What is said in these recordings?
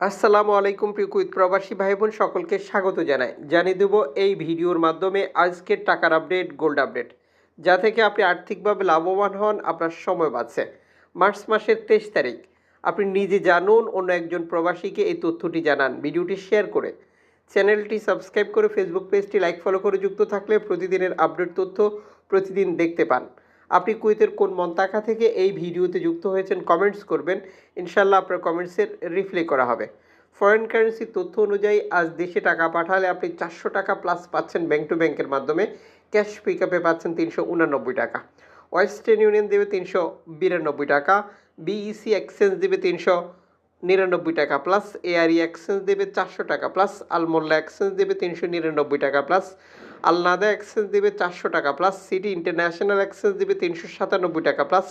আসসালামু আলাইকুম প্রিয় কুইত প্রবাসী ভাই বোন সকলকে স্বাগত জানাই। জানিয়ে দেব এই ভিডিওর মাধ্যমে আজকের টাকার আপডেট, গোল্ড আপডেট, যা থেকে আপনি আর্থিকভাবে লাভবান হন, আপনার সময় বাঁচছে। মার্চ মাসের তেইশ তারিখ। আপনি নিজে জানুন, অন্য একজন প্রবাসীকে এই তথ্যটি জানান। ভিডিওটি শেয়ার করে চ্যানেলটি সাবস্ক্রাইব করে ফেসবুক পেজটি লাইক, ফলো করে যুক্ত থাকলে প্রতিদিনের আপডেট তথ্য প্রতিদিন দেখতে পান। আপনি কুয়েতের কোন মন্তাকা থেকে এই ভিডিওতে যুক্ত হয়েছেন কমেন্টস করবেন। ইনশাল্লাহ আপনার কমেন্টসের রিপ্লাই করা হবে। ফরেন কারেন্সি তথ্য অনুযায়ী আজ দেশে টাকা পাঠালে আপনি চারশো টাকা প্লাস পাচ্ছেন ব্যাংক টু ব্যাংকের মাধ্যমে। ক্যাশ পিক আপে পাচ্ছেন তিনশো উনানব্বই টাকা। ওয়েস্টার্ন ইউনিয়ন দেবে তিনশো বিরানব্বই টাকা। বিইসি এক্সচেঞ্জ দেবে তিনশো নিরানব্বই টাকা প্লাস এআরই এক্সচেঞ্জ দেবে চারশো টাকা প্লাস আলমোল্লা এক্সচেঞ্জ দেবে তিনশো নিরানব্বই টাকা প্লাস আলনাদা এক্সচেঞ্জ দিবে চারশো টাকা প্লাস সিটি ইন্টারন্যাশনাল এক্সচেঞ্জ দিবে তিনশো সাতানব্বই টাকা প্লাস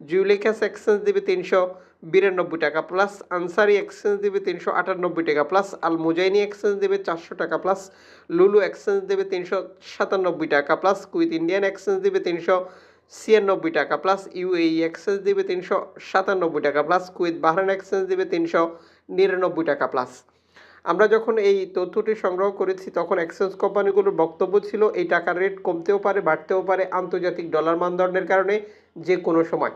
জুলেখাস এক্সচেঞ্জ দিবে তিনশো বিরানব্বই টাকা প্লাস আনসারি এক্সচেঞ্জ দিবে তিনশো আটানব্বই টাকা প্লাস আল মুজাইনি এক্সচেঞ্জ দেবে চারশো টাকা প্লাস লুলু এক্সচেঞ্জ দেবে তিনশো সাতানব্বই টাকা প্লাস কুইথ ইন্ডিয়ান এক্সচেঞ্জ দিবে তিনশো ছিয়ানব্বই টাকা প্লাস ইউএই এক্সচেঞ্জ দিবে তিনশো সাতানব্বই টাকা প্লাস কুইথ বাহরান এক্সচেঞ্জ দিবে তিনশো নিরানব্বই টাকা প্লাস আমরা যখন এই তথ্যটি সংগ্রহ করেছি, তখন এক্সচেঞ্জ কোম্পানিগুলোর বক্তব্য ছিল, এই টাকার রেট কমতেও পারে, বাড়তেও পারে, আন্তর্জাতিক ডলার মানদণ্ডের কারণে যে কোনো সময়।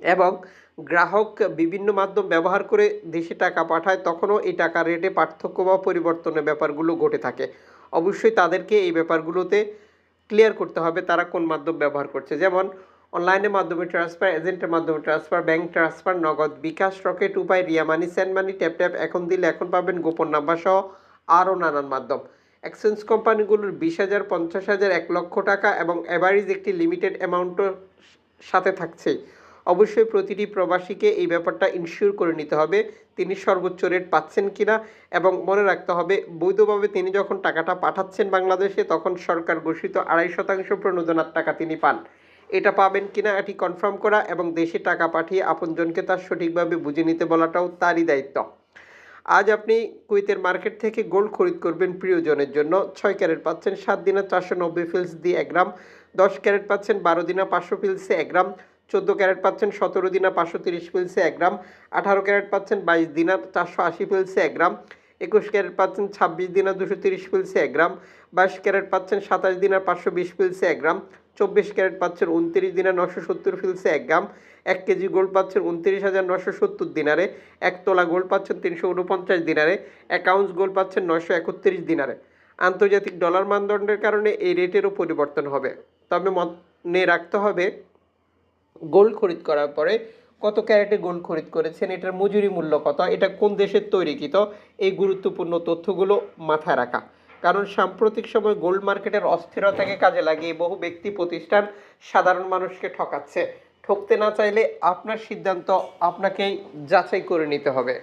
এবং গ্রাহক বিভিন্ন মাধ্যম ব্যবহার করে দেশে টাকা পাঠায়, তখনও এই টাকার রেটে পার্থক্য বা পরিবর্তনের ব্যাপারগুলো ঘটে থাকে। অবশ্যই তাদেরকে এই ব্যাপারগুলোতে ক্লিয়ার করতে হবে, তারা কোন মাধ্যম ব্যবহার করছে। যেমন অনলাইনের মাধ্যমে ট্রান্সফার, এজেন্টের মাধ্যমে transfer, bank transfer, Nagad bKash, rocket, Upay, Ria money, send money, tap tap, এখন দিলে এখন পাবেন গোপন নাম্বার সহ আরও নানান মাধ্যম। এক্সচেঞ্জ কোম্পানিগুলোর বিশ হাজার, পঞ্চাশ হাজার, এক লক্ষ টাকা এবং অ্যাভারেজ একটি লিমিটেড অ্যামাউন্টের সাথে থাকছে। অবশ্যই প্রতিটি প্রবাসীকে এই ব্যাপারটা ইনশিওর করে নিতে হবে তিনি সর্বোচ্চ রেট পাচ্ছেন কিনা এবং মনে রাখতে হবে, বৈধভাবে তিনি যখন টাকাটা পাঠাচ্ছেন বাংলাদেশে তখন সরকার ঘোষিত আড়াই শতাংশ প্রণোদনার টাকা তিনি পান। এটা পাবেন কিনা এটি কনফার্ম করা এবং দেশে টাকা পাঠিয়ে আপনজনকে তার সঠিকভাবে বুঝে নিতে বলাটাও তারই দায়িত্ব। আজ আপনি কুইতের মার্কেট থেকে গোল্ড খরিদ করবেন প্রিয়জনের জন্য। ছয় ক্যারেট পাচ্ছেন সাত দিনা চারশো নব্বই ফিলস দিয়ে এক গ্রাম। দশ ক্যারেট পাচ্ছেন বারো দিনা পাঁচশো ফিলসে এক গ্রাম। চোদ্দ ক্যারেট পাচ্ছেন সতেরো দিনা পাঁচশো তিরিশ ফিলসে এক গ্রাম। আঠারো ক্যারেট পাচ্ছেন বাইশ দিনা চারশো আশি ফিলসে এক গ্রাম। একুশ ক্যারেট পাচ্ছেন ছাব্বিশ দিনা দুশো তিরিশ ফিলসে এক গ্রাম। বাইশ ক্যারেট পাচ্ছেন সাতাশ দিনা পাঁচশো বিশ ফিলসে এক গ্রাম। চব্বিশ ক্যারেট পাচ্ছেন উনত্রিশ দিনা নশো সত্তর ফিলসে এক গ্রাম, এক কেজি গোল্ড পাচ্ছেন উনত্রিশ হাজার নশো সত্তর দিনারে, এক তোলা গোল্ড পাচ্ছেন তিনশো উনপঞ্চাশ দিনারে, এক আউন্স গোল্ড পাচ্ছেন নশো একত্রিশ দিনারে। আন্তর্জাতিক ডলার মানদণ্ডের কারণে এই রেটেরও পরিবর্তন হবে। তবে মনে রাখতে হবে, গোল্ড খরিদ করার পরে কত ক্যারেটে গোল্ড খরিদ করেছেন, এটার মজুরি মূল্য কত, এটা কোন দেশের তৈরিকৃত, এই গুরুত্বপূর্ণ তথ্যগুলো মাথায় রাখা। কারণ সাম্প্রতিক সময় গোল্ড মার্কেটের অস্থিরতাকে কাজে লাগিয়ে বহু ব্যক্তি প্রতিষ্ঠান সাধারণ মানুষকে ঠকাচ্ছে। ঠকতে না চাইলে আপনার সিদ্ধান্ত আপনাকেই যাচাই করে নিতে হবে।